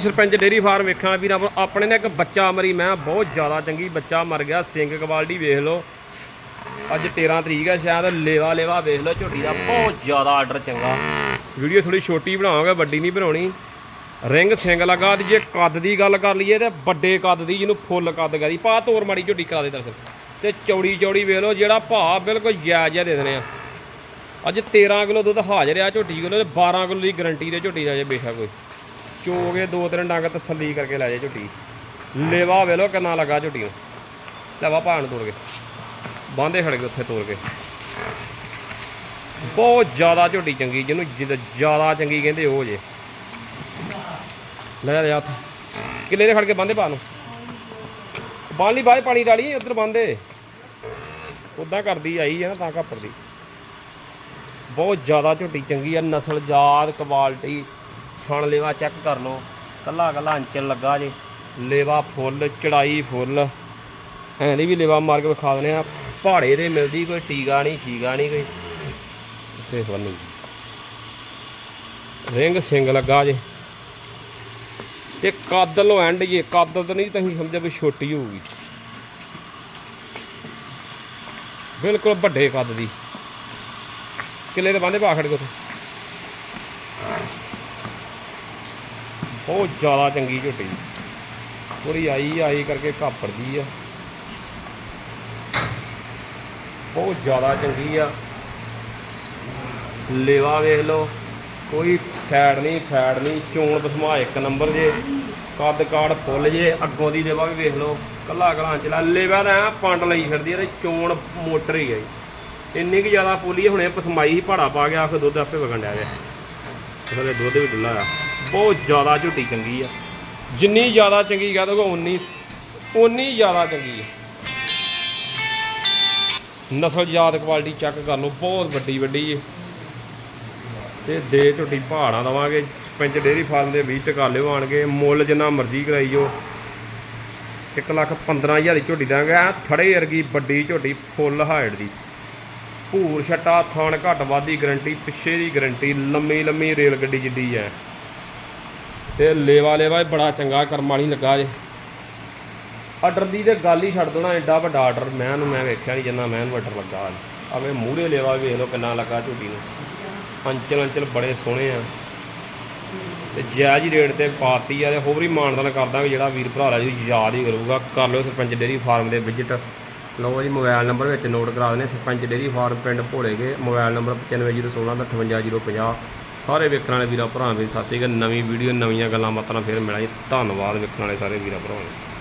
Sarpanch dairy farm ਵੇਖਾਂ ਵੀਰ ਆਪਣੇ ਨੇ ਇੱਕ ਬੱਚਾ ਮਰੀ ਮੈਂ, ਬਹੁਤ ਜ਼ਿਆਦਾ ਚੰਗੀ ਬੱਚਾ ਮਰ ਗਿਆ, ਸਿੰਘ ਕੁਆਲਿਟੀ ਵੇਖ ਲਓ। ਅੱਜ 13 ਤਰੀਕ ਹੈ, ਸ਼ਾਇਦ ਲੇਵਾ ਲੇਵਾ ਵੇਖ ਲਓ, ਝੋਟੀ ਦਾ ਬਹੁਤ ਜ਼ਿਆਦਾ ਆਰਡਰ ਚੰਗਾ। ਵੀਡੀਓ ਥੋੜੀ ਛੋਟੀ ਬਣਾਵਾਂਗੇ, ਵੱਡੀ ਨਹੀਂ ਬਣਾਉਣੀ। ਰਿੰਗ ਸਿੰਘ ਲਗਾ ਦੀ ਜੇ ਕੱਦ ਦੀ ਗੱਲ ਕਰ ਲਈਏ, ਤੇ ਵੱਡੇ ਕੱਦ ਦੀ, ਜਿਹਨੂੰ ਫੁੱਲ ਕੱਦ ਕਹਦੀ ਪਾ ਤੋਰ ਮਾੜੀ ਝੋਟੀ ਕਰਾ ਦੇ ਤਰਫ ਤੇ ਚੌੜੀ ਚੌੜੀ ਵੇਖ ਲਓ, ਜਿਹੜਾ ਭਾਅ ਬਿਲਕੁਲ ਜਾਇਜ਼ ਜਿਹਾ ਦੇ ਦੇਣੇ ਆ। ਅੱਜ 13 ਕਿਲੋ ਦੁੱਧ ਹਾਜ਼ਰ ਆ ਝੋਟੀ ਕੋਲ, ਤੇ 12 ਕਿਲੋ ਦੀ ਗਰੰਟੀ ਦੇ ਝੋਟੀ ਦਾ ਜੇ ਬੇਸ਼ੱਕ ਕੋਈ। ਚੋਗੇ ਦੋ ਤਿੰਨ ਡੰਗ ਤਸੱਲੀ ਕਰਕੇ ਲੈ ਜਾ ਝੁੱਟੀ। ਲੇਵਾ ਵੇ ਲੋ ਕਿੰਨਾ ਲੱਗਾ ਝੁੱਟੀ ਨੂੰ ਲੈਵਾ ਭਾਣ ਤੋੜ ਕੇ। ਬਾਂਦੇ ਖੜ ਗਏ ਉੱਥੇ ਤੋੜ ਕੇ। ਬਹੁਤ ਜ਼ਿਆਦਾ ਝੋਟੀ ਚੰਗੀ, ਜਿਹਨੂੰ ਜ਼ਿਆਦਾ ਚੰਗੀ ਕਹਿੰਦੇ ਉਹ ਜੇ। ਲੈ ਜਾ ਉੱਥੇ ਕਿੱਲੇ ਦੇ ਖੜ ਕੇ ਬਾਂਦੇ ਪਾ ਨੂੰ। ਬਾਂਹ ਲਈ ਬਾਹਰ ਪਾਣੀ ਡਾਲੀ, ਉਧਰ ਬਾਂਦੇ। ਉਦਾਂ ਕਰਦੀ ਆਈ ਹੈ ਨਾ, ਤਾਂ ਘਾਪੜਦੀ ਬਹੁਤ ਜ਼ਿਆਦਾ ਝੋਟੀ ਚੰਗੀ ਆ, ਨਸਲ, ਜਾਤ, ਕੁਆਲਿਟੀ। ਛਣ ਲੇਵਾ ਚੈੱਕ ਕਰ ਲਓ। ਕੱਲਾ ਕੱਲਾ ਅੰਚਲ ਲੱਗਾ ਜੇ। ਲੇਵਾ ਫੁੱਲ, ਚੜਾਈ ਫੁੱਲ। ਐਂ ਵੀ ਲੇਵਾ ਮਾਰ ਕੇ ਵਿਖਾ ਦਨੇ ਆ। ਪਹਾੜੇ ਦੇ ਮਿਲਦੀ ਕੋਈ ਟੀਗਾ ਨਹੀਂ ਠੀਗਾ ਨਹੀਂ ਕੋਈ। ਤੇ ਫੰਨੀ ਰਿੰਗ ਸਿੰਗ ਲੱਗਾ ਜੇ। ਤੇ ਕੱਦ ਲੋ ਐਂਡ ਜੇ। ਕੱਦ ਤਾਂ ਨਹੀਂ ਤੁਸੀਂ ਸਮਝਿਆ ਵੀ ਛੋਟੀ ਹੋਊਗੀ। ਬਿਲਕੁਲ ਵੱਡੇ ਕੱਦ ਦੀ। ਕਿਲੇ ਦੇ ਬਾਂਦੇ ਪਾ ਖੜ ਗਏ ਉੱਥੇ। ਬਹੁਤ ਜ਼ਿਆਦਾ ਚੰਗੀ ਝੋਟੀ। ਥੋੜੀ ਆਈ ਆਈ ਕਰਕੇ ਘਾਪੜਦੀ ਆ। ਬਹੁਤ ਜ਼ਿਆਦਾ ਚੰਗੀ ਆ। ਲੇਵਾ ਵੇਖ ਲਓ। ਕੋਈ ਸਾਈਡ ਨਹੀਂ ਫੈੜ ਨਹੀਂ। ਚੋਣ ਬਸਮਾ ਇੱਕ ਨੰਬਰ ਜੇ। ਕੱਦ ਕਾੜ ਫੁੱਲ ਜੇ। ਅੱਗੋਂ ਦੀ ਲੇਵਾ ਵੀ ਵੇਖ ਲਓ। ਕੱਲਾ ਕਲਾਂ ਚਲਾ ਲੇਵਾ ਤਾਂ ਐਂ ਪੰਡ ਲਈ ਫਿਰਦੀ ਆ ਚੋਣ ਮੋਟਰ ਹੀ ਆ ਜੀ। ਇੰਨੀ ਕਿ ਜ਼ਿਆਦਾ ਪੋਲੀ ਆ, ਹੁਣੇ ਪਸਮਾਈ ਹੀ ਭਾੜਾ ਪਾ ਗਿਆ ਆਖ ਦੁੱਧ ਆਪੇ ਵਗਣ ਡਿਆ ਵੇ। ਉਹਦੇ ਦੁੱਧ ਵੀ ਡੁੱਲਾ ਆ। ਬਹੁਤ ਜ਼ਿਆਦਾ ਝੋਟੀ ਚੰਗੀ ਆ। ਜਿੰਨੀ ਜ਼ਿਆਦਾ ਚੰਗੀ ਕਹਿ ਦੋਗੇ ਉਨੀ ਉਨੀ ਜ਼ਿਆਦਾ ਚੰਗੀ ਆ। ਨਸਲ ਜਾਤ ਕੁਆਲਿਟੀ ਚੈੱਕ ਕਰ ਲਓ, ਬਹੁਤ ਵੱਡੀ ਵੱਡੀ ਏ ਤੇ ਦੇ ਝੋਟੀ ਪਹਾੜਾਂ ਦਵਾਂਗੇ, ਪੰਜ ਡੇਰੀ ਫਾਰਮ ਦੇ 20 ਟਕਾ ਲਿਓ ਆਣਗੇ, ਮੁੱਲ ਜਿੰਨਾ ਮਰਜ਼ੀ ਕਰਾਈ ਜੋ 1 ਲੱਖ 15000 ਦੀ ਝੋਟੀ ਦਾਂਗੇ, ਐ ਥੜੇ ਵਰਗੀ ਵੱਡੀ ਝੋਟੀ ਫੁੱਲ ਹਾਈਟ ਦੀ। ਭੂਰ ਛੱਟਾ, ਥਾਣ ਘੱਟ ਵਾਦੀ ਗਰੰਟੀ ਪਿੱਛੇ ਦੀ ਗਰੰਟੀ ਲੰਮੀ ਲੰਮੀ ਰੇਲ ਗੱਡੀ ਜਿੱਡੀ ਐ ਤੇ ਲੇਵਾ ਲੇਵਾ ਵੀ ਬੜਾ ਚੰਗਾ ਕਰਮ ਵਾਲੀ ਲੱਗਾ ਜੇ। ਆਰਡਰ ਦੀ ਤੇ ਗੱਲ ਹੀ ਛੱਡ ਦੇਣਾ, ਐਡਾ ਵੱਡਾ ਆਰਡਰ ਮੈਂ ਨੂੰ ਮੈਂ ਵੇਖਿਆ ਨਹੀਂ ਜਿੰਨਾ ਮੈਂ ਨੂੰ ਆਰਡਰ ਲੱਗਾ। ਆਵੇ ਮੂਹਰੇ ਲੇਵਾ ਵੇਖ ਲਓ ਕਿੰਨਾ ਲੱਗਾ ਝੂਟੀ ਨੂੰ। ਅੰਚਲ ਅੰਚਲ ਬੜੇ ਸੋਹਣੇ ਆ। ਤੇ ਜਾਇਜ਼ ਰੇਟ ਤੇ ਪਾਤੀ ਆ ਤੇ ਹੋਰ ਵੀ ਮਾਨਦਾਨ ਕਰਦਾ ਵੀ ਜਿਹੜਾ ਵੀਰ ਭਰਾ ਜੀ, ਯਾਦ ਹੀ ਕਰੂਗਾ। ਕਰ ਲਓ ਸਰਪੰਚ ਡੇਰੀ ਫਾਰਮ ਦੇ ਵਿਜ਼ਿਟ ਲਓ ਜੀ ਮੋਬਾਈਲ ਨੰਬਰ ਵਿੱਚ ਨੋਟ ਕਰਾ ਦਿੰਦੇ ਸਰਪੰਚ ਡੇਰੀ ਫਾਰਮ ਪਿੰਡ ਭੋਲੇਗੇ। ਮੋਬਾਈਲ ਨੰਬਰ 9501658050 ਸਾਰੇ ਵੇਖਣ ਵਾਲੇ ਵੀਰਾਂ ਭਰਾ ਵੀ ਸਾਥੀ ਕਿ ਨਵੀਂ ਵੀਡੀਓ ਨਵੀਆਂ ਗੱਲਾਂ ਬਾਤਾਂ ਨਾਲ ਫਿਰ ਮਿਲਾਂਗੇ। ਧੰਨਵਾਦ ਵੇਖਣ ਵਾਲੇ ਸਾਰੇ ਵੀਰਾਂ ਭਰਾਵਾਂ ਨੂੰ